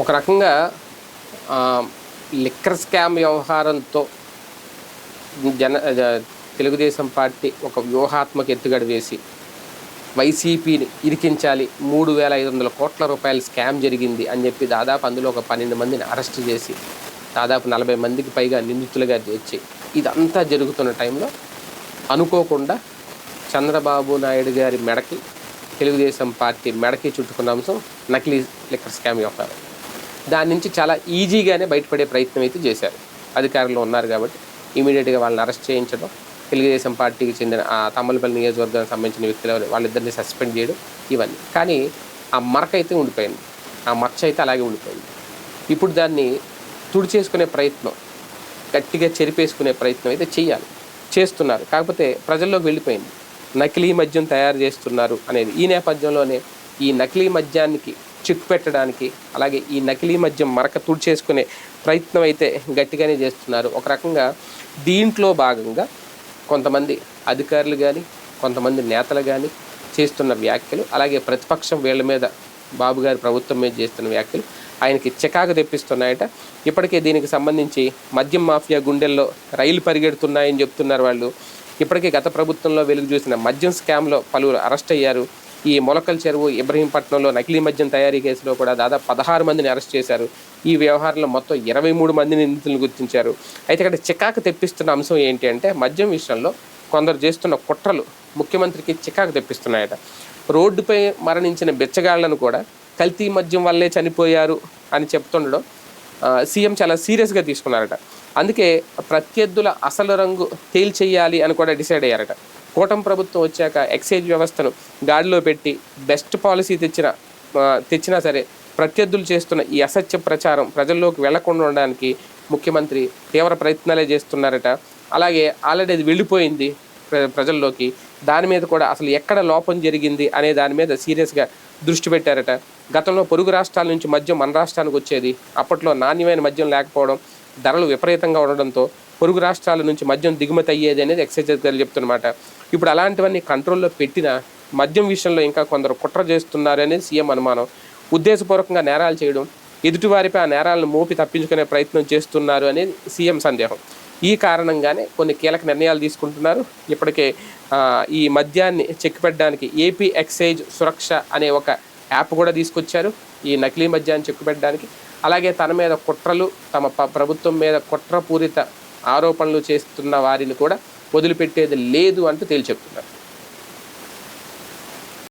ఒక రకంగా liquor scam వ్యవహారంతో జన తెలుగుదేశం పార్టీ ఒక వ్యూహాత్మక ఎత్తుగడ వేసి వైసీపీని ఇరికించాలి మూడు వేల ఐదు వందల కోట్ల రూపాయల స్కామ్ జరిగింది అని చెప్పి దాదాపు అందులో ఒక పన్నెండు మందిని అరెస్ట్ చేసి దాదాపు నలభై మందికి పైగా నిందితులుగా చేర్చి ఇదంతా జరుగుతున్న టైంలో అనుకోకుండా చంద్రబాబు నాయుడు గారి మెడకి తెలుగుదేశం పార్టీ మెడకి చుట్టుకున్న అంశం నకిలీ లిక్కర్ స్కామ్ వ్యవహారం. దాని నుంచి చాలా ఈజీగానే బయటపడే ప్రయత్నం అయితే చేశారు. అధికారులు ఉన్నారు కాబట్టి ఇమీడియట్గా వాళ్ళని అరెస్ట్ చేయించడం తెలుగుదేశం పార్టీకి చెందిన ఆ తమ్మలపల్లి నియోజకవర్గానికి సంబంధించిన వ్యక్తులు వాళ్ళిద్దరిని సస్పెండ్ చేయడం ఇవన్నీ. కానీ ఆ మరక అయితే ఉండిపోయింది. ఆ మచ్చ అయితే అలాగే ఉండిపోయింది. ఇప్పుడు దాన్ని తుడిచేసుకునే ప్రయత్నం గట్టిగా చెరిపేసుకునే ప్రయత్నం అయితే చేయాలి. చేస్తున్నారు. కాకపోతే ప్రజల్లోకి వెళ్ళిపోయింది. నకిలీ మద్యం తయారు చేస్తున్నారు అనేది ఈ నేపథ్యంలోనే ఈ నకిలీ మద్యానికి చిక్కు పెట్టడానికి అలాగే ఈ నకిలీ మద్యం మరక తుడిచేసుకునే ప్రయత్నం అయితే గట్టిగానే చేస్తున్నారు. ఒక రకంగా దీంట్లో భాగంగా కొంతమంది అధికారులు కానీ కొంతమంది నేతలు కానీ చేస్తున్న వ్యాఖ్యలు అలాగే ప్రతిపక్షం వీళ్ళ మీద బాబు గారి ప్రభుత్వం మీద చేస్తున్న వ్యాఖ్యలు ఆయనకి చికాకు తెప్పిస్తున్నాయట. ఇప్పటికే దీనికి సంబంధించి మద్యం మాఫియా గుండెల్లో రైలు పరిగెడుతున్నాయని చెప్తున్నారు వాళ్ళు. ఇప్పటికే గత ప్రభుత్వంలో వెలుగు చూసిన మద్యం స్కామ్లో పలువురు అరెస్ట్ అయ్యారు. ఈ మొలకల చెరువు ఇబ్రహీంపట్నంలో నకిలీ మద్యం తయారీ కేసులో కూడా దాదాపు పదహారు మందిని అరెస్ట్ చేశారు. ఈ వ్యవహారంలో మొత్తం ఇరవై మూడు మంది నిందితులను గుర్తించారు. అయితే ఇక్కడ చికాకు తెప్పిస్తున్న అంశం ఏంటి అంటే మద్యం విషయంలో కొందరు చేస్తున్న కుట్రలు ముఖ్యమంత్రికి చికాకు తెప్పిస్తున్నాయట. రోడ్డుపై మరణించిన బిచ్చగాళ్ళను కూడా కల్తీ మద్యం వల్లే చనిపోయారు అని చెప్తుండడం సీఎం చాలా సీరియస్గా తీసుకున్నారట. అందుకే ప్రత్యర్థుల అసలు రంగు తేల్చేయాలి అని కూడా డిసైడ్ అయ్యారట. కూటమి ప్రభుత్వం వచ్చాక ఎక్సైజ్ వ్యవస్థను గాడిలో పెట్టి బెస్ట్ పాలసీ తెచ్చిన తెచ్చినా సరే ప్రత్యర్థులు చేస్తున్న ఈ అసత్య ప్రచారం ప్రజల్లోకి వెళ్ళకుండా ఉండడానికి ముఖ్యమంత్రి తీవ్ర ప్రయత్నాలే చేస్తున్నారట. అలాగే ఆల్రెడీ అది వెళ్ళిపోయింది ప్ర- ప్రజల్లోకి. దాని మీద కూడా అసలు ఎక్కడ లోపం జరిగింది అనే దాని మీద సీరియస్గా దృష్టి పెట్టారట. గతంలో పొరుగు రాష్ట్రాల నుంచి మద్యం మన రాష్ట్రానికి వచ్చేది. అప్పట్లో నాణ్యమైన మద్యం లేకపోవడం ధరలు విపరీతంగా ఉండడంతో పొరుగు రాష్ట్రాల నుంచి మద్యం దిగుమతి అయ్యేది అనేది ఎక్సైజ్ అధికారులు చెప్తున్నమాట. ఇప్పుడు అలాంటివన్నీ కంట్రోల్లో పెట్టిన మద్యం విషయంలో ఇంకా కొందరు కుట్ర చేస్తున్నారనే సీఎం అనుమానం. ఉద్దేశపూర్వకంగా నేరాలు చేయడం ఎదుటివారిపై ఆ నేరాలను మోపి తప్పించుకునే ప్రయత్నం చేస్తున్నారు అనేది సీఎం సందేహం. ఈ కారణంగానే కొన్ని కీలక నిర్ణయాలు తీసుకుంటున్నారు. ఇప్పటికే ఈ మద్యాన్ని చెక్ పెట్టడానికి ఏపీ ఎక్సైజ్ సురక్ష అనే ఒక యాప్ కూడా తీసుకొచ్చారు. ఈ నకిలీ మద్యాన్ని చెక్కుపెట్టడానికి అలాగే తన మీద కుట్రలు తమ ప- ప్రభుత్వం మీద కుట్రపూరిత ఆరోపణలు చేస్తున్న వారిని కూడా వదిలిపెట్టేది లేదు అంటూ తేల్చెప్తున్నారు